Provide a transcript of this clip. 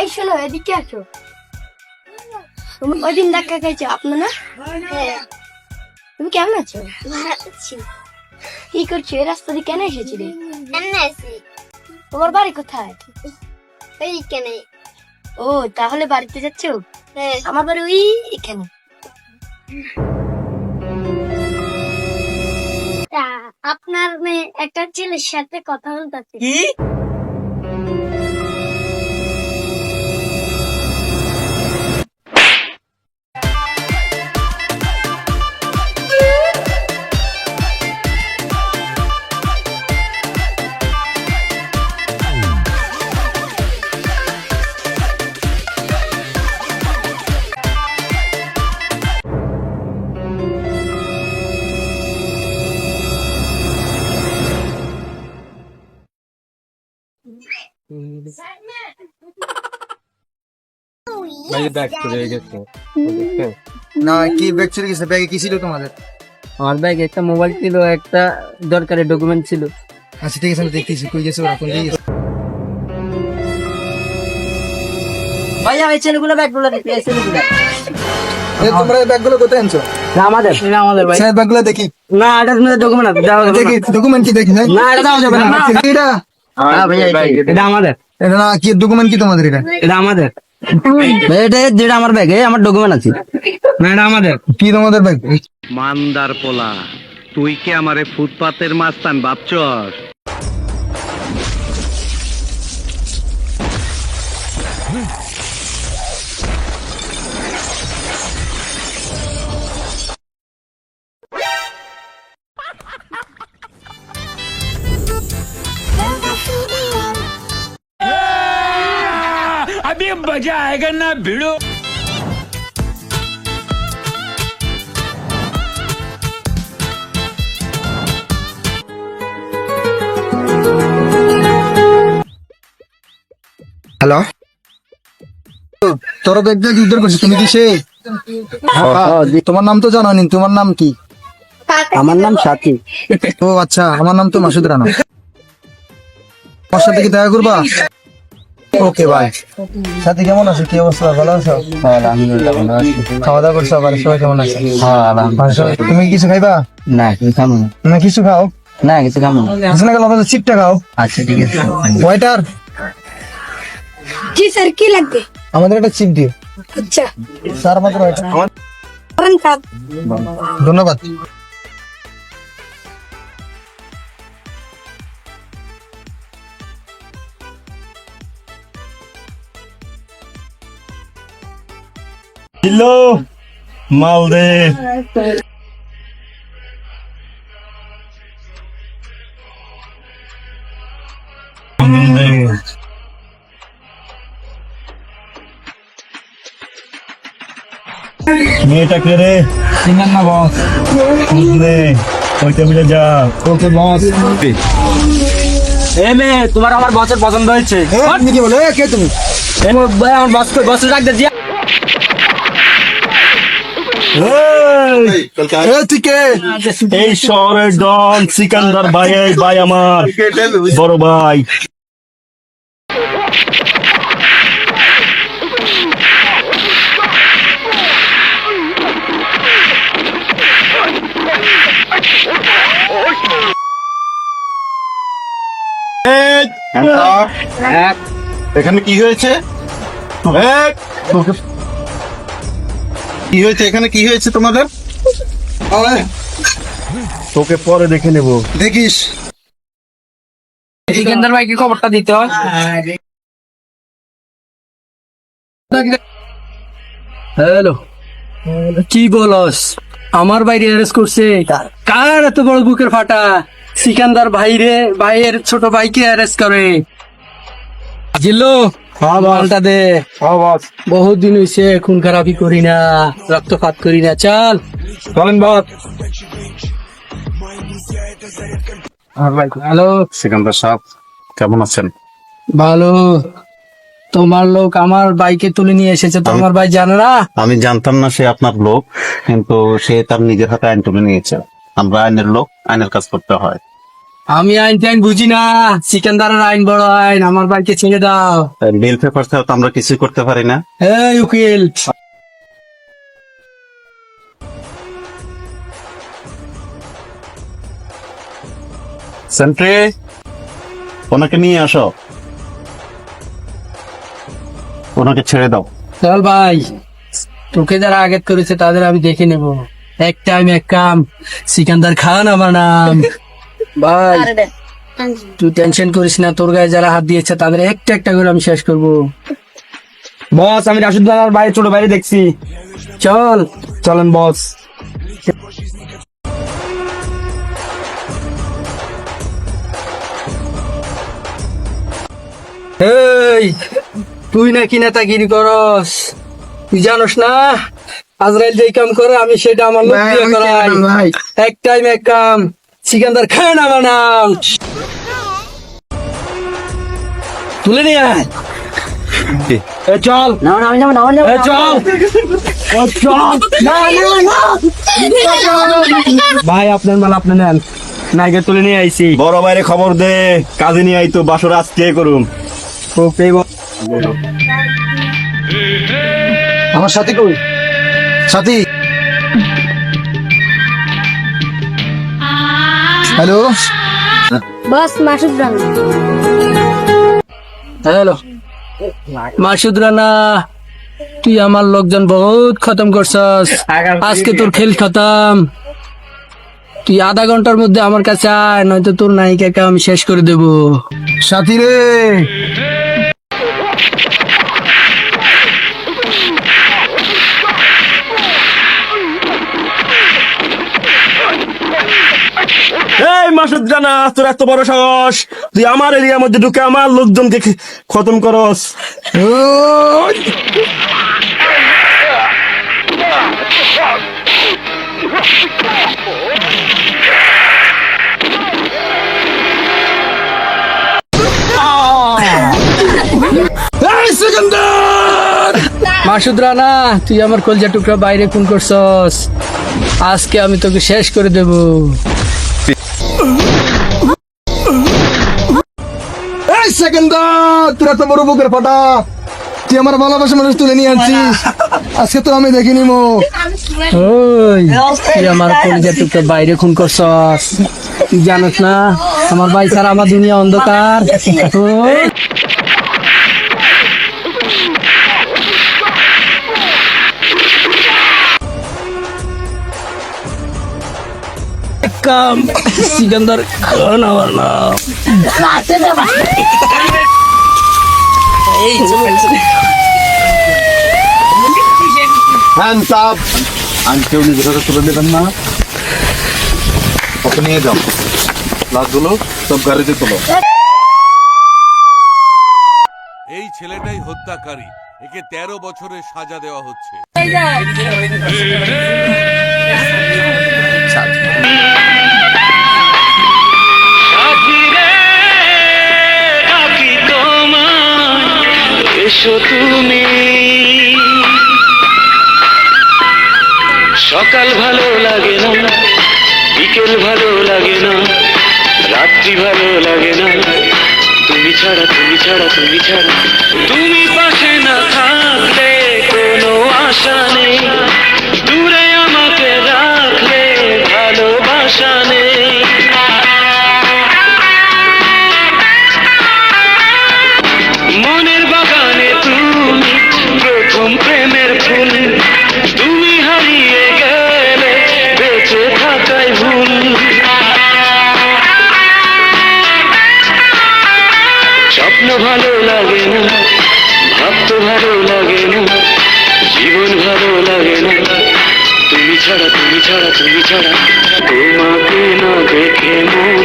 ঠিক আছো তুমি ওই দিন ধাক্কা খাইছো আপনার তুমি কেমন আছো? কি করছ? এই রাস্তা দিয়ে কেন এসেছিলে? তোমার বাড়ি কোথায়? এইখানে ও তাহলে বাড়িতে যাচ্ছ? হ্যাঁ। আমার বাড়ি ওই এখানে। তা আপনার মেয়ে একটা ছেলের সাথে কথা বলতে ব্যাগে ব্যাগ চলে গেছে না কি ব্যাগ চুরি গেছে ব্যাগে কি ছিল তোমাদের? আমার ব্যাগে একটা মোবাইল ছিল একটা দরকারি ডকুমেন্ট ছিল। আচ্ছা ঠিক আছে আমি দেখতেছি কই গেছে ওরা কোন গেছে? ভাইয়া এই ছেলেগুলো ব্যাগগুলো দেখি এই ছেলেগুলো তোমরা ব্যাগগুলো কোথায় আনছো? আমাদের। এটা আমাদের ভাই। সেই ব্যাগগুলো দেখি। না এটার মধ্যে ডকুমেন্ট আছে দেখি ডকুমেন্ট কি দেখি হ্যাঁ? না এটা দেওয়া যাবে না। এটা? হ্যাঁ ভাইয়া এটা আমাদের এটা না কি ডকুমেন্ট কি তোমাদের এটা? এটা আমাদের। এটা যেটা আমার ব্যাগে আমার ডকুমেন্ট আছে। না এটা আমাদের। কি তোমাদের ব্যাগ মান্দার পোলা তুই কি আমারে ফুটপাতের মাস্তান ভাবছস? হ্যালো তোর ব্যাগটা কি উদ্ধার করছিস তুমি কি সে তোমার নাম তো জানো নি তোমার নাম কি? আমার নাম সাথী। ও আচ্ছা আমার নাম তো মাসুদ রানা। আমার সাথে কি দেখা করবা? ওকে বাই সাথী কেমন আছো? কি অবস্থা? ভালো আছো? আলহামদুলিল্লাহ ভালো আছি। খাওয়া দাওয়া করছ বাড়ির সবাই কেমন আছে? হ্যাঁ আলহামদুলিল্লাহ। তুমি কিছু খাইবা? না কিছু খাব না। কিছু খাও? না কিছু খাব না। কিছু না গেলে চিপটা খাও। আচ্ছা ঠিক আছে। ওয়াইটার জি স্যার কি লাগবে? আমাদের একটা চিপ দিও। আচ্ছা। স্যার আমাদের ওয়াইটার ধন্যবাদ। কিলো মাল দে মেয়েটা কে রে? চিনেন না বস। বুঝলে ওই টেবিলে যা। ওকে বস। এ মেয়ে তোমার আমার বসের পছন্দ হয়েছে। কি বলে? এ, কে তুমি? আমার বস বসে রাখতে দিয়া এই, শহরের ডন সিকান্দার ভাই ভাই আমার। বড় ভাই। এক। এখানে কি হয়েছে? এই, তোকে- কি হয়েছে? এখানে কি হয়েছে তোমাদের? তোকে পরে দেখে নেব। দেখিস। সিকেন্দার ভাইকে খবরটা দিতে হয়। হ্যালো। কি বলস? আমার বাইরে অ্যারেস্ট করছে। কার এত বড় বুকের ফাটা? সিকান্দার ভাইরে ভাইয়ের ছোট ভাইকে অ্যারেস্ট করে। জিল্লো মালটা দে। বহুত দিন হইছে খুন খারাপি করি না রক্তপাত করি না চল। চলেন বাপ হ্যালো। সিকান্দার সাহেব কেমন আছেন? ভালো। তোমার লোক আমার বাইকে তুলে নিয়ে এসেছে তো আমার ভাই জানে না? আমি জানতাম না সে আপনার লোক কিন্তু সে তার নিজের হাতে আইন তুলে নিয়েছে। আমরা আইনের লোক আইনের কাজ করতে হয়। আমি আইন টাইন বুঝি না। সিকান্দারের আইন বড় আইন আমার ভাইকে ছেড়ে দাও। বিল পেপার ছাড়া তো আমরা কিছুই করতে পারি না। এই উকিল। সেন্ট্রি ওনাকে নিয়ে আসো। ওনাকে ছেড়ে দাও। চল ভাই তোকে যারা আগে করেছে তাদের আমি দেখে নেব। এক টাইম এক কাম। সিকান্দার খান আমার নাম। ভাই তুই টেনশন করিস না তোর গায়ে যারা হাত দিয়েছে তাদের একটা একটা করে আমি শেষ করব। বস আমি রাশিদ দাদার বাইরে ছোট বাইরে দেখছি। চল। চলেন বস। এই তুই নাকি নেতাগিরি করস? তুই জানোস না আজরাইল যেই কাম করে আমি সেটা আমার লোক দিয়ে করাই। এক টাইম এক কাম। সিকান্দার খান আমার নাম তুলে নিয়ে আয়। এ চল। না না আমি যাব না এ চল। ও চল। ভাই আপনার মাল আপনি নেন। নাইকে তুলে নিয়ে আইছি। বড় বাইরে খবর দে কাজে নিয়ে আইতো বাসর আজকে করুম। ও পেব আমার সাথী কই? সাথী। Hello? Boss Masud Rana. Hello? Masud Rana তুই আমার লোকজন বহুত খতম করছস। আজকে তোর খেল খতম। তুই আধা ঘণ্টার মধ্যে আমার কাছে আয় নয়তো তোর নায়িকাকে আমি শেষ করে দেব। সাথী রে এই মাসুদ জানা তোর এত বড় সাহস। তুই আমার এরিয়ার মধ্যে ঢুকে আমার লোকজনকে খে- খতম করস! মাসুদ রানা তুই আমার কলজা টুকরা বাইরে খুন করছস। আজকে আমি তোকে শেষ করে দেব। সেকেন্দার তোরা তো বড় বুকের ফাটা তুই আমার ভালোবাসা মানুষ তুলে নিয়ে আনছিস আজকে তো আমি দেখিনি মো। ওই তুই আমার কলজা টুকরা বাইরে খুন করছস। তুই জানিস না আমার ভাই স্যার আমার দুনিয়া অন্ধকার। কাম সিকান্দার খান আমার নাম হ্যান্ডস আপ আমি কেউ নিজের হাতে তুলে দেবেন না। ওকে নিয়ে যাও। লাশগুলো সব গাড়িতে তোলো। এই ছেলেটাই হত্যাকারী। একে তেরো বছরের সাজা দেওয়া হচ্ছে। এসো তুমি। সকাল ভালো লাগে না, বিকেল ভালো লাগে না, রাত্রি ভালো লাগে না। তুমি ছাড়া তুমি ছাড়া তুমি ছাড়া। তুমি পাশে না থাকলে ভালো লাগে না, ভাবতে ভালো লাগে না, জীবন ভালো লাগে না। তুমি ছাড়া তুমি ছাড়া তুমি ছাড়া তোমাকে না দেখে মন